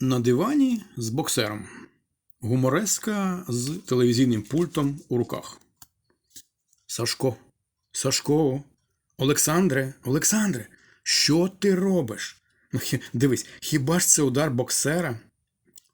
На дивані з боксером. Гумореска з телевізійним пультом у руках. Сашко. Сашко. Олександре, Олександре, що ти робиш? Ну, дивись, хіба ж це удар боксера?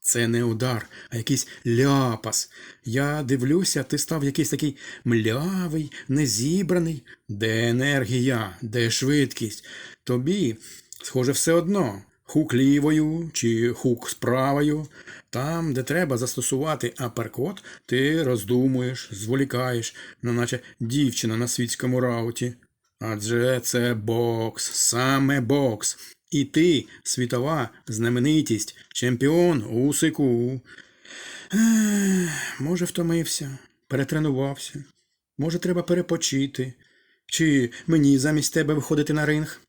Це не удар, а якийсь ляпас. Я дивлюся, ти став якийсь такий млявий, незібраний. Де енергія, де швидкість? Тобі, схоже, все одно. Хук лівою чи хук справою. Там, де треба застосувати аперкот, ти роздумуєш, зволікаєш, ну, наче дівчина на світському рауті. Адже це бокс, саме бокс. І ти світова знаменитість, чемпіон у сику. Може, втомився, перетренувався. Може, треба перепочити. Чи мені замість тебе виходити на ринг?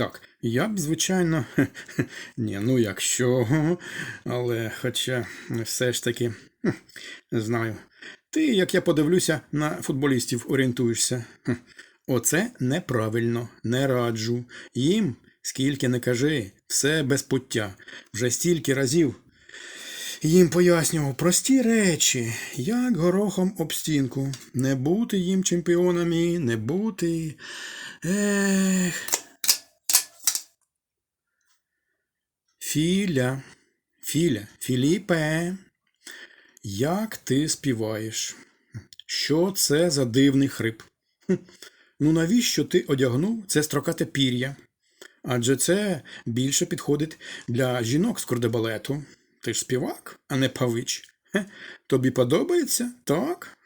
Так, я б, звичайно, ні, ну якщо, але хоча все ж таки, знаю. Ти, як я подивлюся, на футболістів орієнтуєшся. Оце неправильно, не раджу. Їм, скільки не кажи, все без пуття. Вже стільки разів їм пояснював прості речі, як горохом об стінку. Не бути їм чемпіонами, не бути. Ех. Філя, Філя, Філіпе, як ти співаєш? Що це за дивний хрип? Ну навіщо ти одягнув це строкате пір'я? Адже це більше підходить для жінок з кордебалету. Ти ж співак, а не павич. Тобі подобається? Так?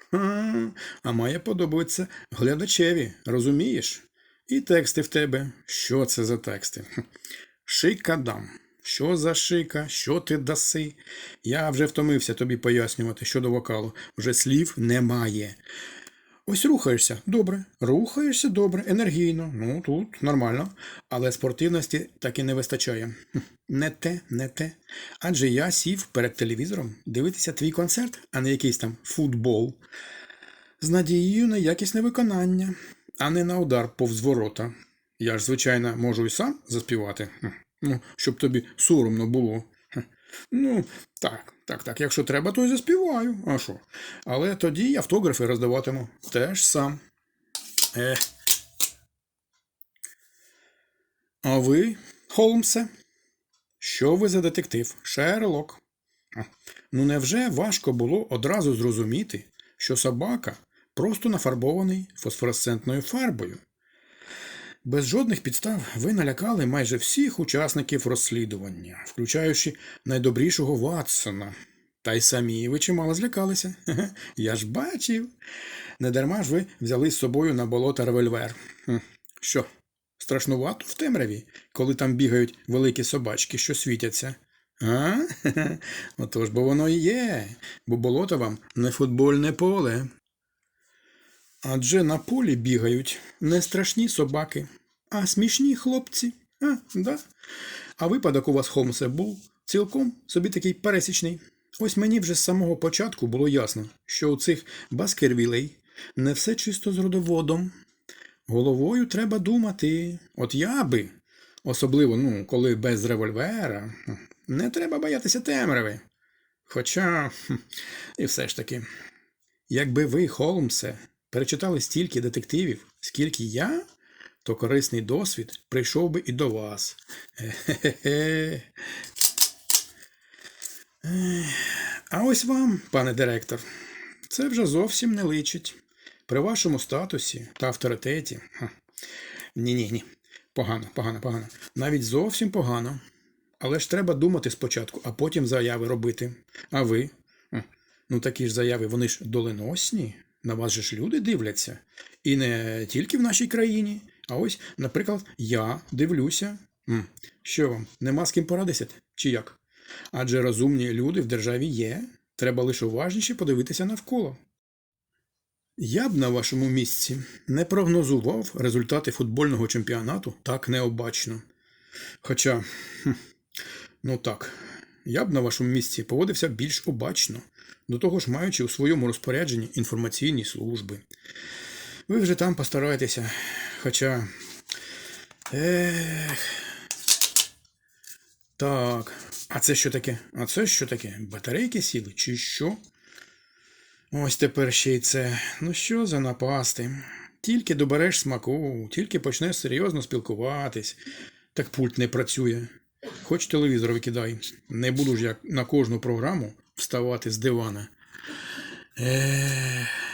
А має подобатися глядачеві, розумієш? І тексти в тебе. Що це за тексти? Хм. Що за шика? Що ти даси? Я вже втомився тобі пояснювати щодо вокалу. Вже слів немає. Ось рухаєшся добре, рухаєшся добре, енергійно. Ну тут нормально. Але спортивності так і не вистачає. Не те, не те. Адже я сів перед телевізором дивитися твій концерт, а не якийсь там футбол. З надією на якісне виконання, а не на удар повз ворота. Я ж, звичайно, можу і сам заспівати. Ну, щоб тобі соромно було. Ну, так, так, так. Якщо треба, то й заспіваю. А що? Але тоді автографи роздаватиму теж сам. Е. А ви, Холмсе? Що ви за детектив? Шерлок? Ну невже важко було одразу зрозуміти, що собака просто нафарбований фосфоресцентною фарбою? Без жодних підстав ви налякали майже всіх учасників розслідування, включаючи найдобрішого Ватсона. Та й самі ви чимало злякалися. Я ж бачив. Недарма ж ви взяли з собою на болото револьвер. Що, страшнувато в темряві, коли там бігають великі собачки, що світяться? А? Отож бо воно і є, бо болото вам не футбольне поле. Адже на полі бігають не страшні собаки, а смішні хлопці. А, да. А випадок у вас, Холмсе, був цілком собі такий пересічний. Ось мені вже з самого початку було ясно, що у цих баскервілей не все чисто з родоводом. Головою треба думати. От я би, особливо, ну, коли без револьвера, не треба боятися темряви. Хоча, і все ж таки, якби ви, Холмсе, перечитали стільки детективів, скільки я, то корисний досвід прийшов би і до вас. А ось вам, пане директор, це вже зовсім не личить. При вашому статусі та авторитеті. Ні, ні, ні. Погано, погано, погано. Навіть зовсім погано. Але ж треба думати спочатку, а потім заяви робити. А ви? Ну такі ж заяви, вони ж доленосні. На вас же ж люди дивляться. І не тільки в нашій країні. А ось, наприклад, я дивлюся. Що вам, нема з ким порадися? Чи як? Адже розумні люди в державі є. Треба лише уважніше подивитися навколо. Я б на вашому місці не прогнозував результати футбольного чемпіонату так необачно. Хоча, ну так, я б на вашому місці поводився більш обачно, до того ж маючи у своєму розпорядженні інформаційні служби. Ви вже там постараєтеся. Хоча. Ех. Так, а це що таке? А це що таке? Батарейки сіли чи що? Ось тепер ще й це. Ну що за напасти? Тільки добереш смаку, тільки почнеш серйозно спілкуватись, так пульт не працює. Хоч телевізор викидай. Не буду ж як на кожну програму вставати з дивана. Ех.